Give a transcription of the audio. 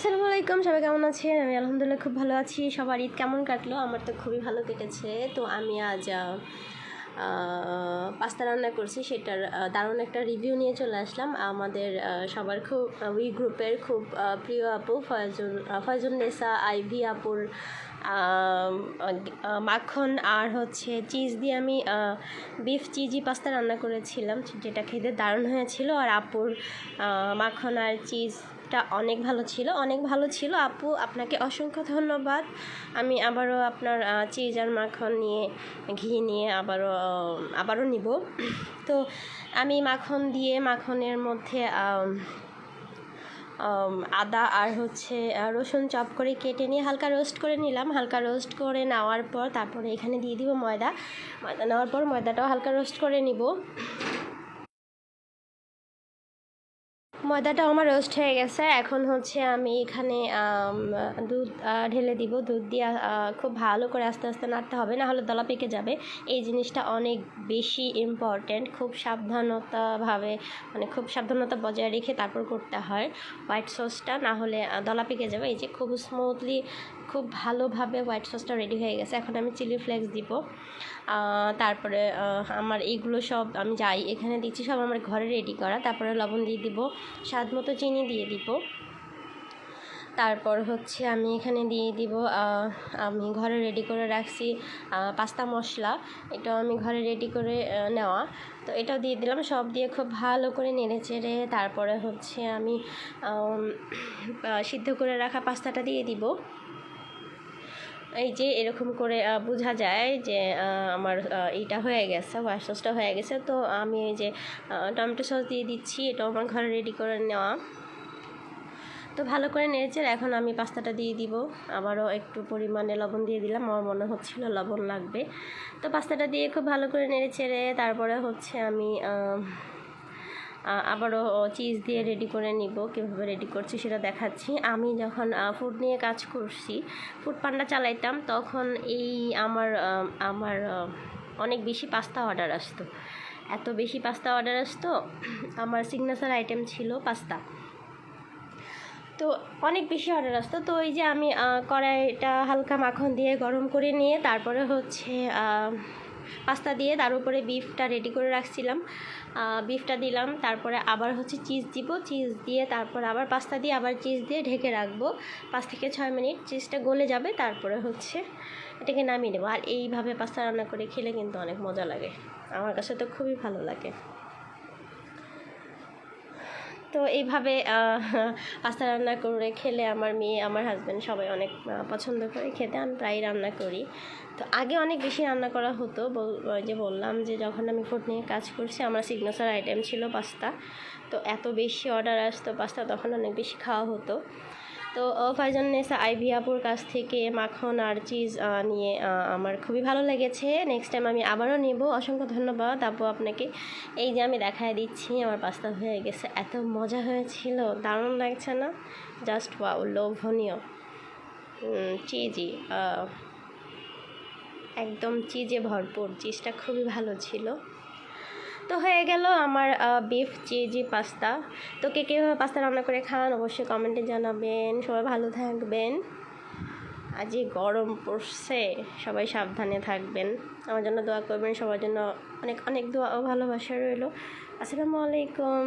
আসসালামু আলাইকুম সবাই কেমন আছেন? আমি আলহামদুলিল্লাহ খুব ভালো আছি। সবার ঈদ কেমন কাটলো? আমার তো খুবই ভালো কেটেছে। তো আমি আজ পাস্তা রান্না করছি। সেটার দারুণ একটা রিভিউ নিয়ে চলে আসলাম। আমাদের সবার খুব উই গ্রুপের খুব প্রিয় আপু ফয়জুল ফয়জুল নেসা, আইভি আপুর মাখন আর হচ্ছে চিজ দিয়ে আমি বিফ চিজি পাস্তা রান্না করেছিলাম। যেটা খেতে দারুণ হয়েছিল। আর আপুর মাখন আর চিজটা অনেক ভালো ছিল, অনেক ভালো ছিল। আপু, আপনাকে অসংখ্য ধন্যবাদ। আমি আবারও আপনার চিজ আর মাখন নিয়ে, ঘি নিয়ে আবারও আবারও নিব। তো আমি মাখন দিয়ে, মাখনের মধ্যে আদা আর হচ্ছে রসুন চপ করে কেটে নিয়ে হালকা রোস্ট করে নিলাম। হালকা রোস্ট করে নেওয়ার পর তারপরে এখানে দিয়ে দিব ময়দা। ময়দা নেওয়ার পর ময়দাটাও হালকা রোস্ট করে নিব। ময়দাটা আমার রোস্ট হয়ে গেছে। এখন হচ্ছে আমি এখানে দুধ ঢেলে দিব। দুধ দিয়ে খুব ভালো করে আস্তে আস্তে নাড়তে হবে, না হলে দলা পেকে যাবে। এই জিনিসটা অনেক বেশি ইম্পর্ট্যান্ট খুব সাবধানতাভাবে মানে খুব সাবধানতা বজায় রেখে তারপর করতে হয়। হোয়াইট সসটা না হলে দলা পেকে যাবে। এই যে খুব স্মুথলি খুব ভালোভাবে হোয়াইট সসটা রেডি হয়ে গেছে। এখন আমি চিলি ফ্লেক্স দিব। তারপরে আমার এইগুলো সব আমি যাই, এখানে দিচ্ছি, সব আমার ঘরে রেডি করা। তারপরে লবণ দিয়ে দিব, স্বাদ মতো চিনি দিয়ে দিব। তারপর হচ্ছে আমি এখানে দিয়ে দিব আমি ঘরে রেডি করে রাখছি পাস্তা মশলা। এটাও আমি ঘরে রেডি করে নেওয়া। তো এটাও দিয়ে দিলাম, সব দিয়ে খুব ভালো করে নেড়ে চেড়ে তারপরে হচ্ছে আমি সিদ্ধ করে রাখা পাস্তাটা দিয়ে দিব। এই যে এরকম করে বোঝা যায় যে আমার এইটা হয়ে গেছে হোয়াইট সসটা হয়ে গেছে। তো আমি এই যে টমেটো সস দিয়ে দিচ্ছি, এটাও আমার ঘরে রেডি করে নেওয়া। তো ভালো করে নেড়েছে এখন আমি পাস্তাটা দিয়ে দিব। আবারও একটু পরিমাণে লবণ দিয়ে দিলাম, আমার মনে হচ্ছিল লবণ লাগবে। তো পাস্তাটা দিয়ে খুব ভালো করে নেড়ে চেড়ে তারপরে হচ্ছে আমি আবারও চিজ দিয়ে রেডি করে নিব, কীভাবে রেডি করছি সেটা দেখাচ্ছি। আমি যখন ফুড নিয়ে কাজ করছি ফুড পান্ডা চালাইতাম, তখন এই আমার আমার অনেক বেশি পাস্তা অর্ডার আসতো। এত বেশি পাস্তা অর্ডার আসতো, আমার সিগনেচার আইটেম ছিল পাস্তা তো অনেক বেশি অর্ডার আসতো। তো ওই যে আমি কড়াইটা হালকা মাখন দিয়ে গরম করে নিয়ে, তারপরে হচ্ছে পাস্তা দিয়ে তার উপরে বিফটা রেডি করে রাখছিলাম। বিফটা দিলাম, তারপরে আবার হচ্ছে চিজ দিব। চিজ দিয়ে তারপর আবার পাস্তা দিয়ে আবার চিজ দিয়ে ঢেকে রাখব। পাঁচ থেকে ছয় মিনিট চিজটা গলে যাবে, তারপরে হচ্ছে এটাকে নামিয়ে নেব। আর এইভাবে পাস্তা রান্না করে খেলে কিন্তু অনেক মজা লাগে। আমার কাছে তো খুবই ভালো লাগে। তো এইভাবে পাস্তা রান্না করে খেলে আমার মেয়ে, আমার হাজব্যান্ড সবাই অনেক পছন্দ করে খেতে। আমি প্রায় রান্না করি। তো আগে অনেক বেশি রান্না করা হতো। যে বললাম যে যখন আমি ফুড নিয়ে কাজ করছি, আমার সিগনেচার আইটেম ছিল পাস্তা। তো এত বেশি অর্ডার আসতো পাস্তা, তখন অনেক বেশি খাওয়া হতো। তো ফাইজান নেসা, আইভি আপুর কাছ থেকে মাখন আর চিজ নিয়ে আমার খুবই ভালো লেগেছে। নেক্সট টাইম আমি আবারও নেব। অসংখ্য ধন্যবাদ আপু আপনাকে। এই যে আমি দেখায় দিচ্ছি, আমার পাস্তা হয়ে গেছে। এত মজা হয়েছিল, দারুণ লাগছে না? জাস্ট ওয়াও লোভনীয়। চিজি একদম চিজে ভরপুর। চিজটা খুবই ভালো ছিল। তো হয়ে গেল আমার বিফ চিজি পাস্তা তো কে কীভাবে পাস্তা রান্না করে খান অবশ্যই কমেন্টে জানাবেন। সবাই ভালো থাকবেন। আজই গরম পড়ছে, সবাই সাবধানে থাকবেন। আমার জন্য দোয়া করবেন, সবার জন্য অনেক অনেক দোয়া ও ভালোবাসা রইল। আসসালামু আলাইকুম।